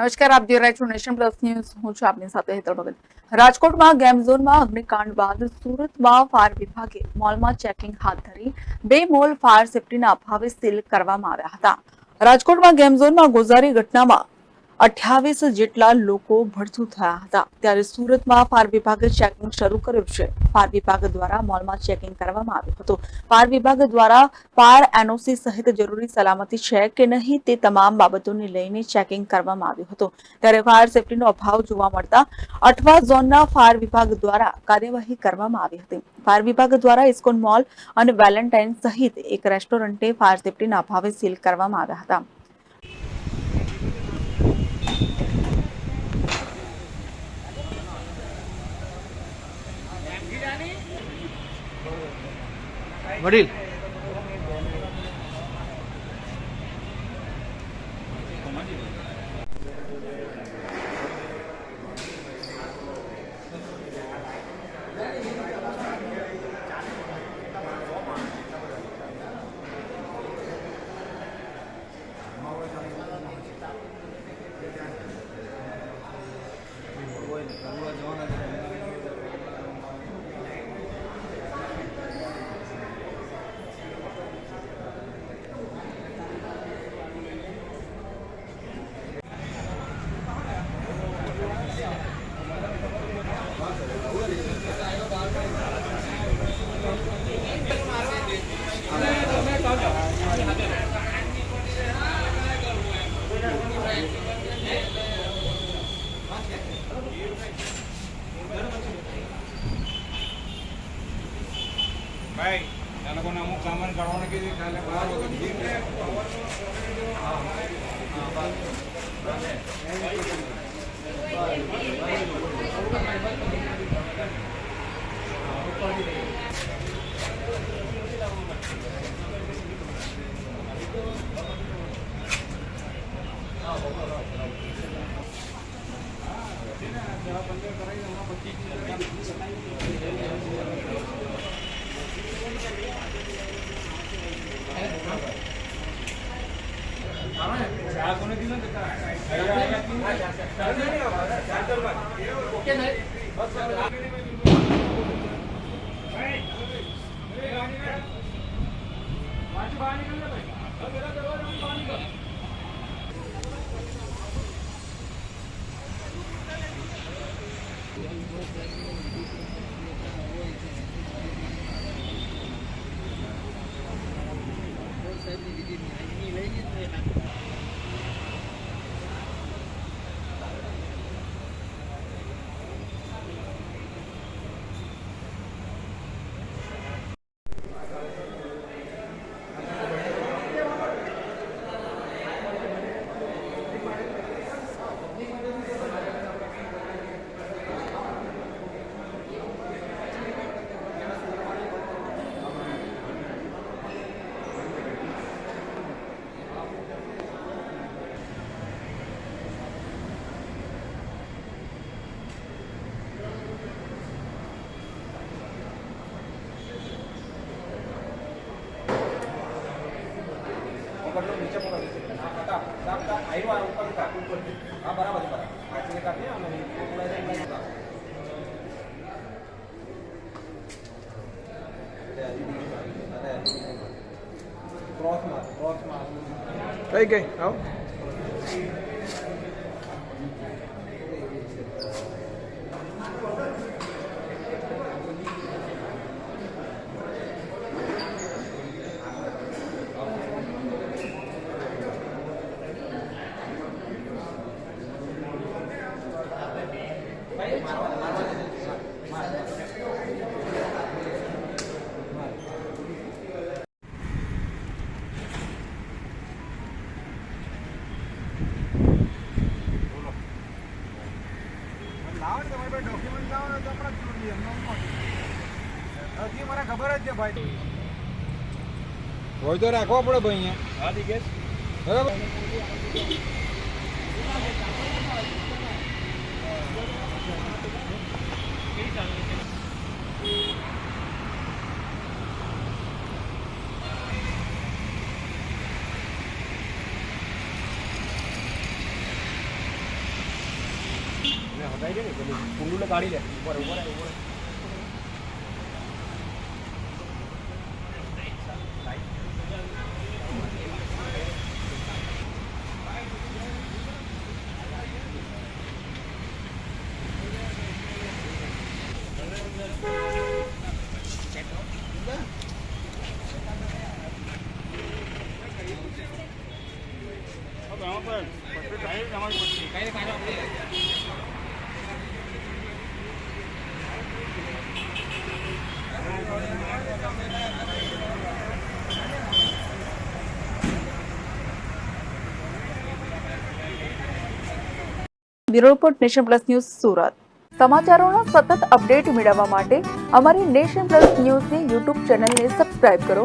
નમસ્કાર, આપ જોઈ રહ્યા છો નેશન પ્લસ ન્યૂઝ. હું છું આપની સાથે હેતલ ભગત. રાજકોટમાં ગેમ ઝોનમાં અગ્નિકાંડ બાદ સુરતમાં ફાયર વિભાગે મોલમાં ચેકિંગ હાથ ધરી બે મોલ ફાયર સેફટીના અભાવે સીલ કરવામાં આવ્યા હતા. રાજકોટમાં ગેમ ઝોનમાં ગોઝારી ઘટનામાં અઠ્યાવીસ જેટલા લોકો ભડથું થયા હતા. ત્યારે સુરતમાં ફાર વિભાગે ચેકિંગ શરૂ કર્યું છે. ફાર વિભાગ દ્વારા મોલમાં ચેકિંગ કરવામાં આવ્યું હતું. ફાર વિભાગ દ્વારા ફાર એનઓસી સહિત જરૂરી સલામતી છે કે નહીં તે તમામ બાબતોને લઈને ચેકિંગ કરવામાં આવ્યું હતું. ત્યારે ફાયર સેફટીનો અભાવ જોવા મળતા અઠવા ઝોનના ફાયર વિભાગ દ્વારા કાર્યવાહી કરવામાં આવી હતી. ફાયર વિભાગ દ્વારા ઇસ્કોન મોલ અને વેલેન્ટાઇન સહિત એક રેસ્ટોરન્ટે ફાયર સેફટીના અભાવે સીલ કરવામાં આવ્યા હતા. વડીલ ભાઈ એ લોકોને અમુક સામાન કાઢવાનું કીધું કાલે બાર વાગે पाणी કાકા આવ્યો આ ઉપર કાક ઉપર હા બરાબર છે બરાબર આ ચીને કાપીએ અને પકડાઈ જાય ક્રોસમાં ક્રોસમાં કઈ ગઈ આવ લાવો હજી મને ખબર જ છે ભાઈ. હોય તો રાખવા પડે ભાઈ અહીંયા. હા ઠીક બરાબર? દે ને પેલું કુંડુને કાઢી લે. ઉપર ઉપર ઉપર. Bureau report nation plus news Surat. સમાચારોના સતત અપડેટ મેળવવા માટે અમારી નેશન પ્લસ ન્યૂઝની યુટ્યુબ ચેનલને સબસ્ક્રાઇબ કરો.